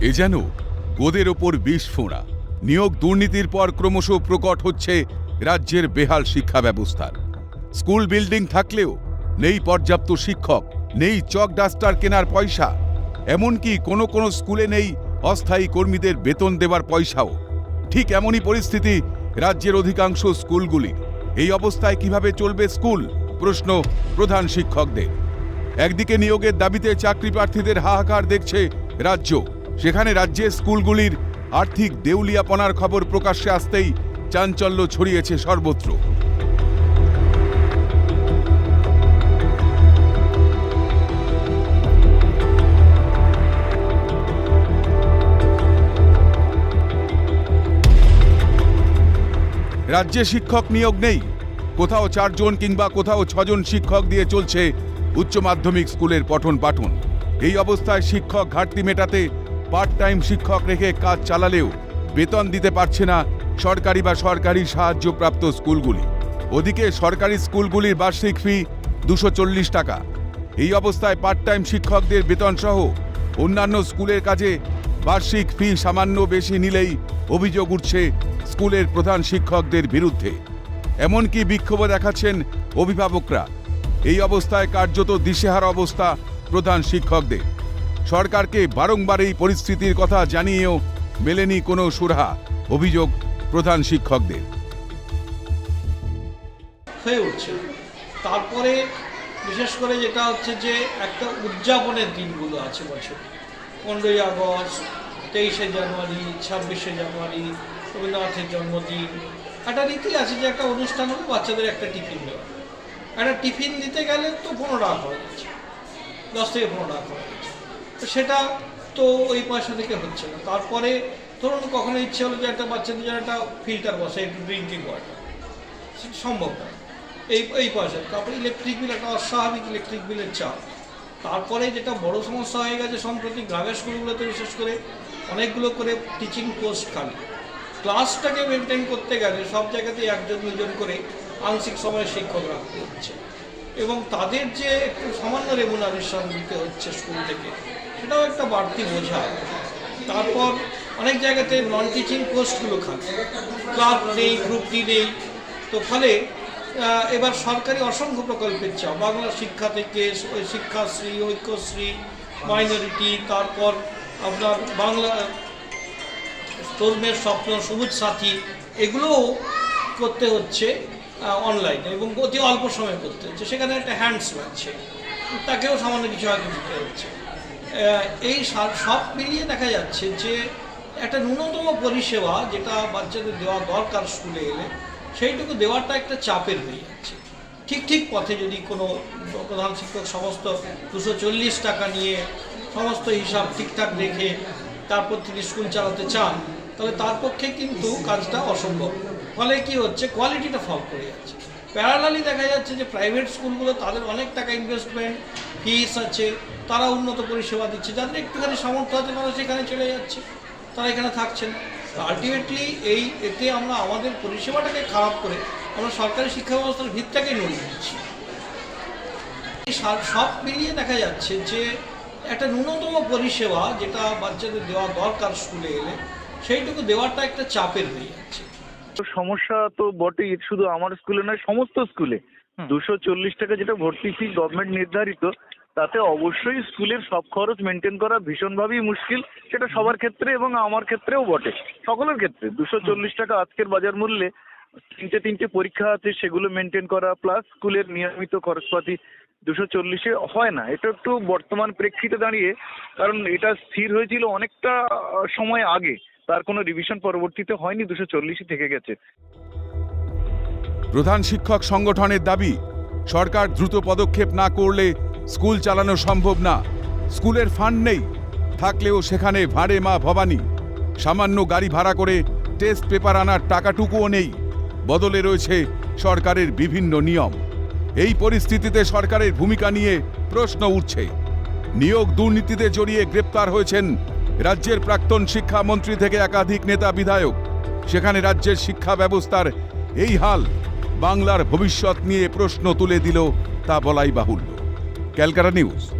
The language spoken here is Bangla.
এ যেন গোদের ওপর বিষ ফোঁড়া। নিয়োগ দুর্নীতির পর ক্রমশ প্রকট হচ্ছে রাজ্যের বেহাল শিক্ষা ব্যবস্থার। স্কুল বিল্ডিং থাকলেও নেই পর্যাপ্ত শিক্ষক, নেই চক ডাস্টার কেনার পয়সা। এমনকি কোনো কোনো স্কুলে নেই অস্থায়ী কর্মীদের বেতন দেবার পয়সাও। ঠিক এমনই পরিস্থিতি রাজ্যের অধিকাংশ স্কুলগুলির। এই অবস্থায় কীভাবে চলবে স্কুল? প্রশ্ন প্রধান শিক্ষকদের। একদিকে নিয়োগের দাবিতে চাকরি প্রার্থীদের হাহাকার দেখছে রাজ্য। সেখানে রাজ্যের স্কুলগুলির আর্থিক দেউলিয়াপনার খবর প্রকাশ্যে আসতেই চাঞ্চল্য ছড়িয়েছে সর্বত্র। রাজ্যে শিক্ষক নিয়োগ নেই। কোথাও চারজন কিংবা কোথাও ছজন শিক্ষক দিয়ে চলছে উচ্চ মাধ্যমিক স্কুলের পঠন পাঠন। এই অবস্থায় শিক্ষক ঘাটতি মেটাতে পার্ট টাইম শিক্ষক রেখে কাজ চালালেও বেতন দিতে পারছে না সরকারি বা সরকারি সাহায্যপ্রাপ্ত স্কুলগুলি। ওদিকে সরকারি স্কুলগুলির বার্ষিক ফি দুশো টাকা। এই অবস্থায় পার্ট টাইম শিক্ষকদের বেতন সহ অন্যান্য স্কুলের কাজে বার্ষিক ফি সামান্য বেশি নিলেই অভিযোগ উঠছে স্কুলের প্রধান শিক্ষকদের বিরুদ্ধে। এমনকি বিক্ষোভ দেখাচ্ছেন অভিভাবকরা। এই অবস্থায় কার্যত দিশেহারা অবস্থা প্রধান শিক্ষকদের। সরকারকে বারংবার এই পরিস্থিতির কথা জানিয়েও মেলেনি কোনো সুরাহা, অভিযোগ প্রধান শিক্ষকদের। হয়ে উঠছে। তারপরে বিশেষ করে যেটা হচ্ছে যে একটা উদযাপনের দিনগুলো আছে বছরে। পনেরোই আগস্ট, তেইশে জানুয়ারি, ছাব্বিশে জানুয়ারি, রবীন্দ্রনাথের জন্মদিন। একটা রীতি আছে যে একটা অনুষ্ঠান হলে বাচ্চাদের একটা টিফিন দেওয়া। একটা টিফিন দিতে গেলে তো পনেরো টাকা খরচ আছে দশ থেকে পনেরো টাকা খরচ তো সেটা তো ওই পয়সা থেকে হচ্ছে না। তারপরে ধরুন কখনো ইচ্ছে হলো যে একটা বাচ্চাদের জন্য একটা ফিল্টার বসে একটু ড্রিঙ্কিং ওয়াটার সেটা সম্ভব না। এই এই পয়সা। তারপরে ইলেকট্রিক বিল একটা অস্বাভাবিক ইলেকট্রিক বিলের চাপ। তারপরে যেটা বড় সমস্যা হয়ে গেছে সম্প্রতি গ্রামের স্কুলগুলোতে বিশেষ করে অনেকগুলো করে টিচিং পোস্ট খালি। ক্লাসটাকে মেনটেন করতে গেলে সব জায়গাতেই একজন দুজন করে আংশিক সময়ে শিক্ষক রাখতে হচ্ছে। এবং তাদের যে একটু সামান্য রেমুনারেশন দিতে হচ্ছে স্কুল থেকে সেটাও একটা বাড়তি বোঝা। তারপর অনেক জায়গাতে নন টিচিং পোস্টগুলো খালি ক্লাব নেই গ্রুপ ডি নেই। তো ফলে এবার সরকারি অসংখ্য প্রকল্পের চাপ। বাংলা শিক্ষা থেকে শিক্ষাশ্রী, ঐক্যশ্রী মাইনরিটি তারপর আপনার বাংলা, তরুণের স্বপ্ন, সবুজ সাথী, এগুলোও করতে হচ্ছে অনলাইনে এবং অতি অল্প সময়ে করতে হচ্ছে। সেখানে একটা হ্যান্ডস লাগছে। তাকেও সামান্য কিছু হয়তো দিতে হচ্ছে। এই সব মিলিয়ে দেখা যাচ্ছে যে একটা ন্যূনতম পরিষেবা যেটা বাচ্চাদের দেওয়া দরকার স্কুলে এলে সেইটুকু দেওয়াটা একটা চাপের হয়ে যাচ্ছে। ঠিক ঠিক পথে যদি কোনো প্রধান শিক্ষক সমস্ত দুশো চল্লিশ টাকা নিয়ে সমস্ত হিসাব ঠিকঠাক রেখে তারপর তিনি স্কুল চালাতে চান তাহলে তার পক্ষে কিন্তু কাজটা অসম্ভব। ফলে কি হচ্ছে কোয়ালিটিটা ফল করে যাচ্ছে। প্যারালালি দেখা যাচ্ছে যে প্রাইভেট স্কুলগুলো তাদের অনেক টাকা ইনভেস্টমেন্ট ফিস আছে, তারা উন্নত পরিষেবা দিচ্ছে, যাদের একটুখানি সামর্থ্য আছে তারা সেখানে চলে যাচ্ছে, তারা এখানে থাকছে না। আলটিমেটলি এই এতে আমরা আমাদের পরিষেবাটাকে খারাপ করে আমরা সরকারি শিক্ষা ব্যবস্থার ভিতটাকে নড়িয়ে দিচ্ছি। সব মিলিয়ে দেখা যাচ্ছে যে একটা ন্যূনতম পরিষেবা যেটা বাচ্চাদের দেওয়া দরকার স্কুলে এলে, সেইটুকু দেওয়াটা একটা চাপের হয়ে যাচ্ছে। সমস্যা তো বটেই শুধু আমার স্কুলে নয় সমস্ত স্কুলে। দুশো চল্লিশ টাকা যেটা ভর্তি ফি গভর্নমেন্ট নির্ধারিত তাতে অবশ্যই স্কুলের সব খরচ মেনটেন করা ভীষণভাবেই মুশকিল। সেটা সবার ক্ষেত্রে এবং আমার ক্ষেত্রেও বটে সকলের ক্ষেত্রে। দুশো চল্লিশ টাকা আজকের বাজার মূল্যে তিনটে তিনটে পরীক্ষা আছে সেগুলো মেনটেন করা প্লাস স্কুলের নিয়মিত খরচপাতি দুশো চল্লিশে হয় না। এটা একটু বর্তমান প্রেক্ষিতে দাঁড়িয়ে কারণ এটা স্থির হয়েছিল অনেকটা সময় আগে। তার কোনো রিভিশন পরবর্তীতে হয়নি, দুশো চল্লিশই থেকে গেছে। প্রধান শিক্ষক সংগঠনের দাবি, সরকার দ্রুত পদক্ষেপ না করলে স্কুল চালানো সম্ভব না। স্কুলের ফান্ড নেই, থাকলেও সেখানে ভাড়ে মা ভবানী। সামান্য গাড়ি ভাড়া করে টেস্ট পেপার আনার টাকাটুকুও নেই। বদলে রয়েছে সরকারের বিভিন্ন নিয়ম। এই পরিস্থিতিতে সরকারের ভূমিকা নিয়ে প্রশ্ন উঠছে। নিয়োগ দুর্নীতিতে জড়িয়ে গ্রেপ্তার হয়েছেন রাজ্যের প্রাক্তন শিক্ষামন্ত্রী থেকে একাধিক নেতা বিধায়ক। সেখানে রাজ্যের শিক্ষা ব্যবস্থার এই হাল বাংলার ভবিষ্যৎ নিয়ে প্রশ্ন তুলে দিল তা বলাই বাহুল্য। Calcutta news.